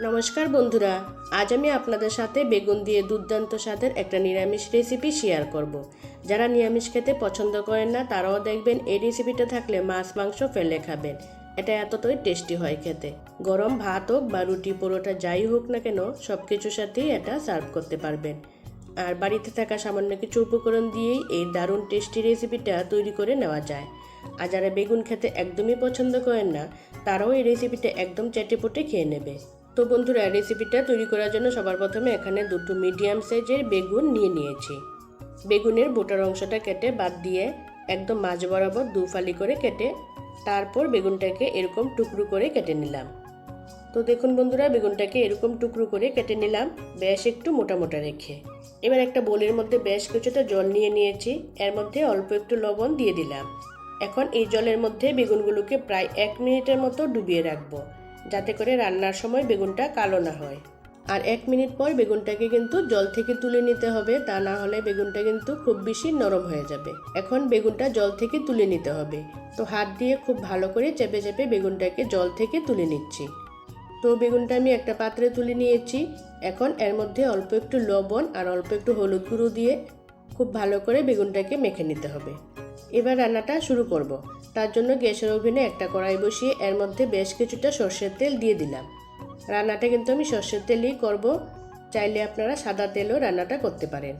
নমস্কার বন্ধুরা, আজ আমি আপনাদের সাথে বেগুন দিয়ে দুর্দান্ত স্বাদের একটা নিরামিষ রেসিপি শেয়ার করব। যারা নিরামিষ খেতে পছন্দ করেন না, তারাও দেখবেন এই রেসিপিটা থাকলে মাছ, মাংস ফেলে খাবেন। এটা এতটাই টেস্টি হয় খেতে। গরম ভাত হোক বা রুটি পরোটা যাই হোক না কেন সব কিছুর সাথেই এটা সার্ভ করতে পারবেন। আর বাড়িতে থাকা সামান্য কিছু উপকরণ দিয়েই এই দারুণ টেস্টি রেসিপিটা তৈরি করে নেওয়া যায়। আর যারা বেগুন খেতে একদমই পছন্দ করেন না, তারাও এই রেসিপিটা একদম চেটেপুটে খেয়ে নেবে। তো বন্ধুরা রেসিপিটা তৈরি করার জন্য সবার প্রথমে এখানে দুটো মিডিয়াম সাইজের বেগুন নিয়ে নিয়েছি। বেগুনের বোটার অংশটা কেটে বাদ দিয়ে একদম মাঝ বরাবর দু ফালি করে কেটে তারপর বেগুনটাকে এরকম টুকরো করে কেটে নিলাম। তো দেখুন বন্ধুরা, বেগুনটাকে এরকম টুকরো করে কেটে নিলাম বেশ একটু মোটা মোটা রেখে। এবার একটা বোলের মধ্যে বেশ কিছুটা জল নিয়ে নিয়েছি, এর মধ্যে অল্প একটু লবণ দিয়ে দিলাম। এখন এই জলের মধ্যে বেগুনগুলোকে প্রায় এক মিনিটের মতো ডুবিয়ে রাখব। যাতে করে রান্নার সময় বেগুনটা কালো না হয়। আর এক মিনিট পর বেগুনটাকে কিন্তু জল থেকে তুলে নিতে হবে, তা না হলে বেগুনটা কিন্তু খুব বেশি নরম হয়ে যাবে। এখন বেগুনটা জল থেকে তুলে নিতে হবে। তো হাত দিয়ে খুব ভালো করে চেপে চেপে বেগুনটাকে জল থেকে তুলে নিচ্ছি। তো বেগুনটা আমি একটা পাত্রে তুলে নিয়েছি। এখন এর মধ্যে অল্প একটু লবণ আর অল্প একটু হলুদ গুঁড়ো দিয়ে খুব ভালো করে বেগুনটাকে মেখে নিতে হবে। এবার রান্নাটা শুরু করব। তার জন্য গ্যাসের ওভেনে একটা কড়াই বসিয়ে এর মধ্যে বেশ কিছুটা সর্ষের তেল দিয়ে দিলাম। রান্নাটা কিন্তু আমি সর্ষের তেলই করব। চাইলে আপনারা সাদা তেলও রান্নাটা করতে পারেন।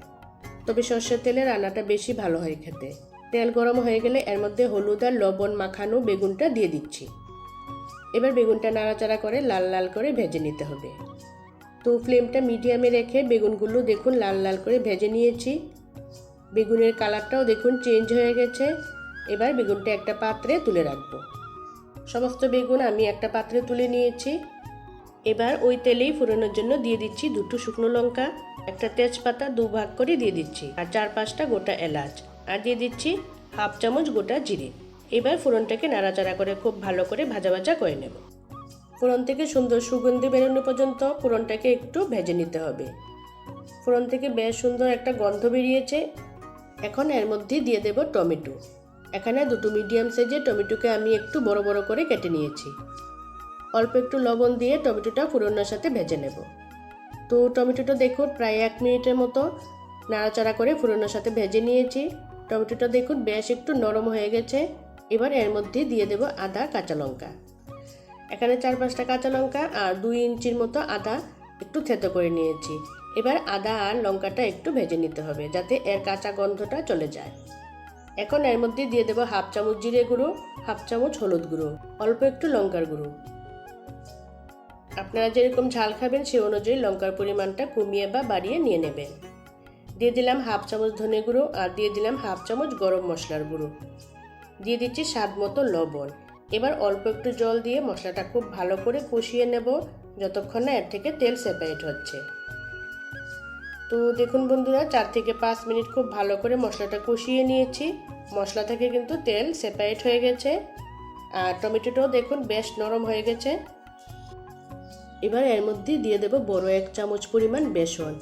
তবে সর্ষের তেলে রান্নাটা বেশি ভালো হয় খেতে। তেল গরম হয়ে গেলে এর মধ্যে হলুদ আর লবণ মাখানো বেগুনটা দিয়ে দিচ্ছি। এবার বেগুনটা নাড়াচাড়া করে লাল লাল করে ভেজে নিতে হবে। তো ফ্লেমটা মিডিয়ামে রেখে বেগুনগুলো দেখুন লাল লাল করে ভেজে নিয়েছি। বেগুনের কালারটাও দেখুন চেঞ্জ হয়ে গেছে। এবার বেগুনটা একটা পাত্রে তুলে রাখব। সমস্ত বেগুন আমি একটা পাত্রে তুলে নিয়েছি। এবার ওই তেলেই ফোড়নের জন্য দিয়ে দিচ্ছি দুটো শুকনো লঙ্কা, একটা তেজপাতা দু ভাগ করে দিয়ে দিচ্ছি, আর চার পাঁচটা গোটা এলাচ, আর দিয়ে দিচ্ছি হাফ চামচ গোটা জিরে। এবার ফোড়নটাকে নাড়াচাড়া করে খুব ভালো করে ভাজা ভাজা করে নেব। ফোড়ন থেকে সুন্দর সুগন্ধি বেরোনো পর্যন্ত ফোড়নটাকে একটু ভেজে নিতে হবে। ফোড়ন থেকে বেশ সুন্দর একটা গন্ধ বেরিয়েছে। এখন এর মধ্যে দিয়ে দেব টমেটো। এখানে দুটো মিডিয়াম সাইজের টমেটোকে আমি একটু বড় বড় করে কেটে নিয়েছি। অল্প একটু লবণ দিয়ে টমেটোটা ফোড়নের সাথে ভেজে নেব। তো টমেটোটা দেখুন প্রায় এক মিনিটের মতো নাড়াচাড়া করে ফোড়নের সাথে ভেজে নিয়েছি। টমেটোটা দেখুন বেশ একটু নরম হয়ে গেছে। এবার এর মধ্যে দিয়ে দেব আদা, কাঁচা লঙ্কা। এখানে চার পাঁচটা কাঁচা লঙ্কা আর দুই ইঞ্চির মতো আদা একটু থেতো করে নিয়েছি। এবার আদা আর লঙ্কাটা একটু ভেজে নিতে হবে যাতে এর কাঁচা গন্ধটা চলে যায়। এখন এর মধ্যে দিয়ে দেবো হাফ চামচ জিরে গুঁড়ো, হাফ চামচ হলুদ গুঁড়ো, অল্প একটু লঙ্কার গুঁড়ো। আপনারা যেরকম ঝাল খাবেন সে অনুযায়ী লঙ্কার পরিমাণটা কমিয়ে বা বাড়িয়ে নিয়ে নেবেন। দিয়ে দিলাম হাফ চামচ ধনে গুঁড়ো আর দিয়ে দিলাম হাফ চামচ গরম মশলার গুঁড়ো। দিয়ে দিচ্ছি স্বাদ মতো লবণ। এবার অল্প একটু জল দিয়ে মশলাটা খুব ভালো করে কষিয়ে নেব, যতক্ষণ না এর থেকে তেল সেপারেট হচ্ছে। তো দেখুন বন্ধুরা, চার থেকে পাঁচ মিনিট খুব ভালো করে মশলাটা কষিয়ে নিয়েছি। মশলা থেকে কিন্তু তেল সেপারেট হয়ে গেছে। আর টমেটোটাও দেখুন বেশ নরম হয়ে গেছে। এবার এর মধ্যে দিয়ে দেব বড় এক চামচ পরিমাণ বেসন।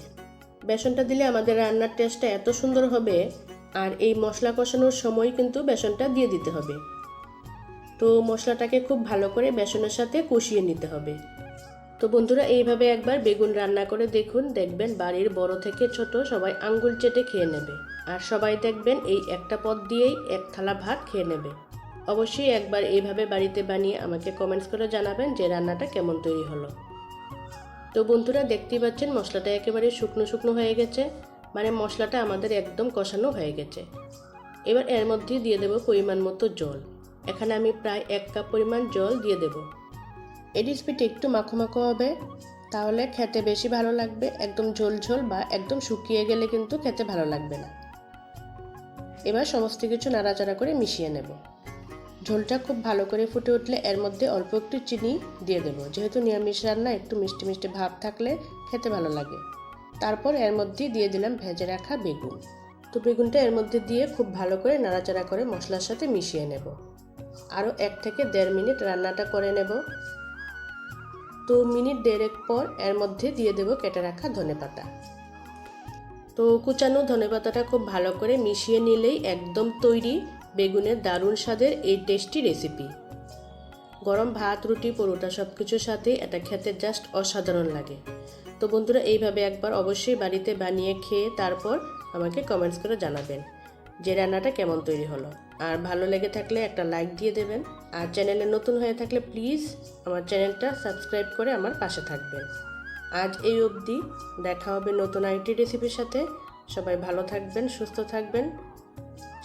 বেসনটা দিলে আমাদের রান্নার টেস্টটা এত সুন্দর হবে, আর এই মশলা কষানোর সময় কিন্তু বেসনটা দিয়ে দিতে হবে। তো মশলাটাকে খুব ভালো করে বেসনের সাথে কষিয়ে নিতে হবে। তো বন্ধুরা, এইভাবে একবার বেগুন রান্না করে দেখুন। দেখবেন বাড়ির বড় থেকে ছোট সবাই আঙ্গুল চেটে খেয়ে নেবে। আর সবাই দেখবেন এই একটা পদ দিয়েই এক থালা ভাত খেয়ে নেবে। অবশ্যই একবার এইভাবে বাড়িতে বানিয়ে আমাকে কমেন্টস করে জানাবেন যে রান্নাটা কেমন তৈরি হলো। তো বন্ধুরা, দেখতেই পাচ্ছেন মশলাটা একেবারে শুকনো শুকনো হয়ে গেছে। মানে মশলাটা আমাদের একদম কষানো হয়ে গেছে। এবার এর মধ্যে দিয়ে দেব পরিমাণ মতো জল। এখানে আমি প্রায় এক কাপ পরিমাণ জল দিয়ে দেব। এই রেসিপিটি একটু মাখো মাখো হবে, তাহলে খেতে বেশি ভালো লাগবে। একদম ঝোল ঝোল বা একদম শুকিয়ে গেলে কিন্তু খেতে ভালো লাগবে না। এবার সমস্ত কিছু নাড়াচাড়া করে মিশিয়ে নেব। ঝোলটা খুব ভালো করে ফুটে উঠলে এর মধ্যে অল্প একটু চিনি দিয়ে দেবো। যেহেতু নিরামিষ রান্না, একটু মিষ্টি মিষ্টি ভাব থাকলে খেতে ভালো লাগে। তারপর এর মধ্যে দিয়ে দিলাম ভেজে রাখা বেগুন। তো বেগুনটা এর মধ্যে দিয়ে খুব ভালো করে নাড়াচাড়া করে মশলার সাথে মিশিয়ে নেব। আরও এক থেকে দেড় মিনিট রান্নাটা করে নেব। তো মিনিট দেড়েক পর এর মধ্যে দিয়ে দেব কেটে রাখা ধনেপাতা তো কুচানো ধনেপাতাটা খুব ভালো করে মিশিয়ে নিলেই একদম তৈরি বেগুনের দারুণ স্বাদের এই টেস্টি রেসিপি গরম ভাত, রুটি, পরোটা সব কিছুর সাথে এটা খেতে জাস্ট অসাধারণ লাগে। তো বন্ধুরা, এইভাবে একবার অবশ্যই বাড়িতে বানিয়ে খেয়ে তারপর আমাকে কমেন্টস করে জানাবেন যে রান্নাটা কেমন তৈরি হলো। আর ভালো লেগে থাকলে একটা লাইক দিয়ে দেবেন। আর চ্যানেলে নতুন হয়ে থাকলে প্লিজ আমার চ্যানেলটা সাবস্ক্রাইব করে আমার পাশে থাকবেন। আজ এই অবধি দেখা হবে নতুন আইটি রেসিপির সাথে। সবাই ভালো থাকবেন, সুস্থ থাকবেন।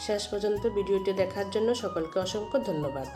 শেষ পর্যন্ত ভিডিওটি দেখার জন্য সকলকে অসংখ্য ধন্যবাদ।